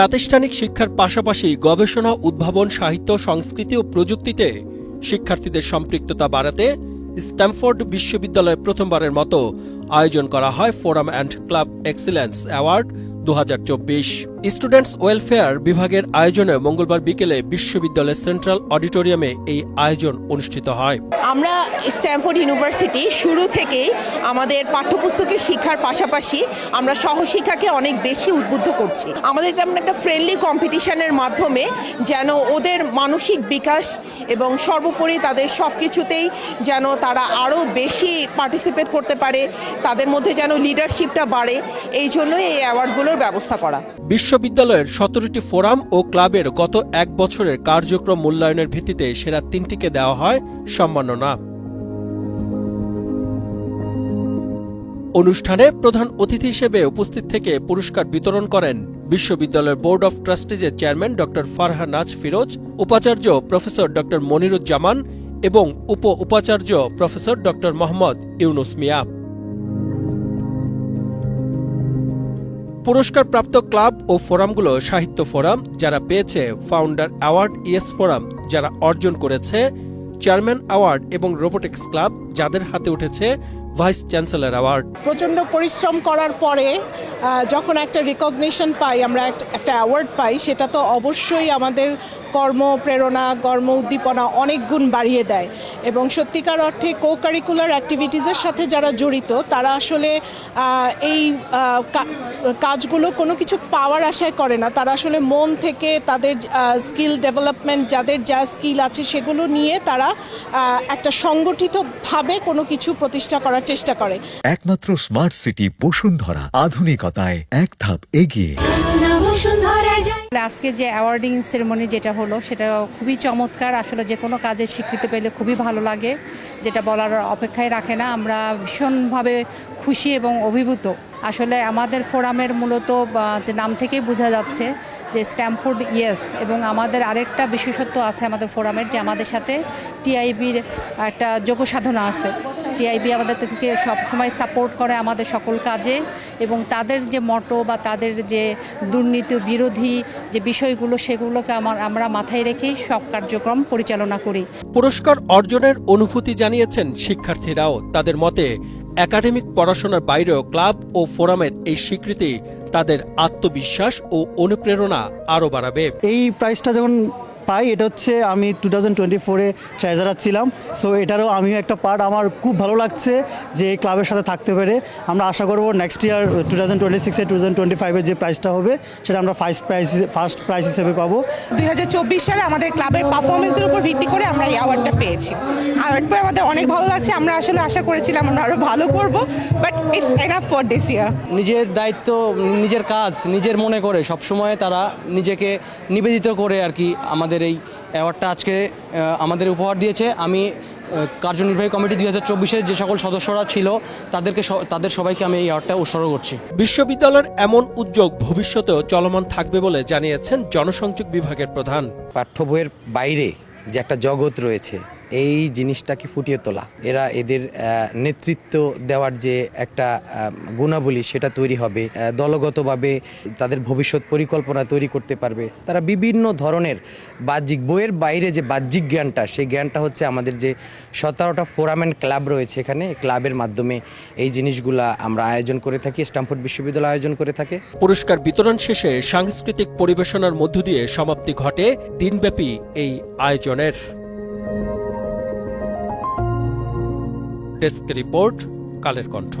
প্রাতিষ্ঠানিক শিক্ষার পাশাপাশি গবেষণা, উদ্ভাবন, সাহিত্য, সংস্কৃতি ও প্রযুক্তিতে শিক্ষার্থীদের সম্পৃক্ততা বাড়াতে স্ট্যামফোর্ড বিশ্ববিদ্যালয়ে প্রথমবারের মতো আয়োজন করা হয় forum and club excellence award দু হাজার চব্বিশ। স্টুডেন্টস ওয়েলফেয়ার বিভাগের আয়োজনে মঙ্গলবার বিকেলে বিশ্ববিদ্যালয়ের সেন্ট্রাল অডিটোরিয়ামে এই আয়োজন অনুষ্ঠিত হয়। আমরা স্ট্যামফোর্ড ইউনিভার্সিটি শুরু থেকেই আমাদের পাঠ্যপুস্তকের শিক্ষার পাশাপাশি আমরা সহশিক্ষাকে অনেক বেশি উদ্বুদ্ধ করছি। আমাদের এটা আমরা একটা ফ্রেন্ডলি কম্পিটিশনের মাধ্যমে যেন ওদের মানসিক বিকাশ এবং সর্বোপরি তাদের সব কিছুতেই যেন তারা আরও বেশি পার্টিসিপেট করতে পারে তাদের মধ্যে যেন লিডারশিপটা বাড়ে এই জন্যই এই অ্যাওয়ার্ডগুলোর ব্যবস্থা করা। বিশ্ববিদ্যালয়ের সতেরোটি ফোরাম ও ক্লাবের গত এক বছরের কার্যক্রম মূল্যায়নের ভিত্তিতে সেরা তিনটিকে দেওয়া হয় সম্মাননা। অনুষ্ঠানে প্রধান অতিথি হিসেবে উপস্থিত থেকে পুরস্কার বিতরণ করেন বিশ্ববিদ্যালয়ের বোর্ড অব ট্রাস্টিজের চেয়ারম্যান ড. ফারহা নাজ ফিরোজ, উপাচার্য প্রফেসর ড. মনিরুজ্জামান এবং উপ উপাচার্য প্রফেসর ড. মোহাম্মদ ইউনুস মিয়া। পুরস্কারপ্রাপ্ত ক্লাব ও ফোরামগুলো সাহিত্য ফোরাম, যারা পেয়েছে ফাউন্ডার অ্যাওয়ার্ড ইয়েস ফোরাম, যারা অর্জন করেছে চেয়ারম্যান অ্যাওয়ার্ড এবং রোবোটিক্স ক্লাব যাদের হাতে উঠেছে ভাইস চ্যান্সেলর অ্যাওয়ার্ড। প্রচণ্ড পরিশ্রম করার পরে যখন একটা রিকগনিশন পাই, আমরা একটা- অ্যাওয়ার্ড পাই, সেটা তো অবশ্যই আমাদের কর্ম, প্রেরণা, কর্ম উদ্দীপনা অনেক গুণ বাড়িয়ে দেয়। এবং সত্যিকার অর্থে কো কারিকুলার অ্যাক্টিভিটিসের সাথে যারা জড়িত, তারা আসলে এই কাজগুলো কোনো কিছু পাওয়ার আশায় করে না। তারা আসলে মন থেকে তাদের স্কিল ডেভেলপমেন্ট যাদের যা স্কিল আছে, সেগুলো নিয়ে তারা একটা সংগঠিতভাবে কোনো কিছু প্রতিষ্ঠা করার চেষ্টা করে। একমাত্র স্মার্ট সিটি বসুন্ধরা আধুনিকতায় এক ধাপ এগিয়ে। আজকে যে অ্যাওয়ার্ডিং সেরেমনি যেটা হলো সেটা খুবই চমৎকার। আসলে যে কোনো কাজের স্বীকৃতি পেলে খুবই ভালো লাগে যেটা বলার অপেক্ষায় রাখে না। আমরা ভীষণভাবে খুশি এবং অভিভূত। আসলে আমাদের ফোরামের মূলত যে নাম থেকেই বোঝা যাচ্ছে যে স্ট্যাম্পফোর্ড ইয়েস এবং আমাদের আরেকটা বিশেষত্ব আছে আমাদের ফোরামের যে আমাদের সাথে টিআইবির একটা যোগ্য সাধনা আছে। টিআইবি আমাদের থেকে সবসময় সাপোর্ট করে আমাদের সকল কাজে এবং তাদের যে মটো বা তাদের যে দুর্নীতি বিরোধী যে বিষয়গুলো সেগুলোকে আমার আমরা মাথায় রেখেই সব কার্যক্রম পরিচালনা করি। পুরস্কার অর্জনের অনুভূতি জানিয়েছেন শিক্ষার্থীরাও। তাদের মতে একাডেমিক পড়াশোনার বাইরেও ক্লাব ও ফোরামের এই স্বীকৃতি তাদের আত্মবিশ্বাস ও অনুপ্রেরণা আরও বাড়াবে। এই প্রাইসটা যখন পাই এটা হচ্ছে আমি টু থাউজেন্ড টোয়েন্টি ফোরে ছিলাম। সো এটারও আমিও একটা পার্ট আমার খুব ভালো লাগছে যে এই ক্লাবের সাথে থাকতে পেরে। আমরা আশা করব next year two thousand twenty সিক্সে টু থাউজেন্ড টোয়েন্টি ফাইভের যে প্রাইসটা হবে সেটা আমরা ফার্স্ট প্রাইস ফার্স্ট প্রাইস হিসেবে পাবো। দুই হাজার চব্বিশ সালে আমাদের ক্লাবের পারফরমেন্সের উপর ভিত্তি করে আমরা এই অ্যাওয়ার্ডটা পেয়েছি। অ্যাওয়ার্ড পেয়ে আমাদের অনেক ভালো লাগছে আমরা আসলে আশা করেছিলাম আমরা আরও ভালো করব but it's enough for this year নিজের দায়িত্ব নিজের কাজ নিজের মনে করে সবসময় তারা নিজেকে নিবেদিত করে আর কি আমাদের এই অ্যাওয়ার্ডটা আজকে আমাদের উপহার দিয়েছে। আমি কার্যনির্বাহী কমিটি দুই হাজার চব্বিশের যে সকল সদস্যরা ছিল তাদেরকে স- তাদের সবাইকে আমি এই অ্যাওয়ার্ডটা উৎসর্গ করছি। বিশ্ববিদ্যালয়ের এমন উদ্যোগ ভবিষ্যতেও চলমান থাকবে বলে জানিয়েছেন জনসংযোগ বিভাগের প্রধান। পাঠ্য বইয়ের বাইরে যে একটা জগৎ রয়েছে এই জিনিসটাকে ফুটিয়ে তোলা। এরা এদের নেতৃত্ব দেওয়ার যে একটা গুণাবলী, সেটা তৈরি হবে। দলগতভাবে তাদের ভবিষ্যৎ পরিকল্পনা তৈরি করতে পারবে। তারা বিভিন্ন ধরনের বাহ্যিক বইয়ের বাইরে যে বাহ্যিক জ্ঞানটা, সেই জ্ঞানটা হচ্ছে আমাদের যে সতেরোটা ফোরাম অ্যান্ড ক্লাব রয়েছে এখানে। ক্লাবের মাধ্যমে এই জিনিসগুলা আমরা আয়োজন করে থাকি, স্ট্যামফোর্ড বিশ্ববিদ্যালয় আয়োজন করে থাকে। পুরস্কার বিতরণ শেষে সাংস্কৃতিক পরিবেশনার মধ্য দিয়ে সমাপ্তি ঘটে দিনব্যাপী এই আয়োজনের। Desk report Kaler Kantho.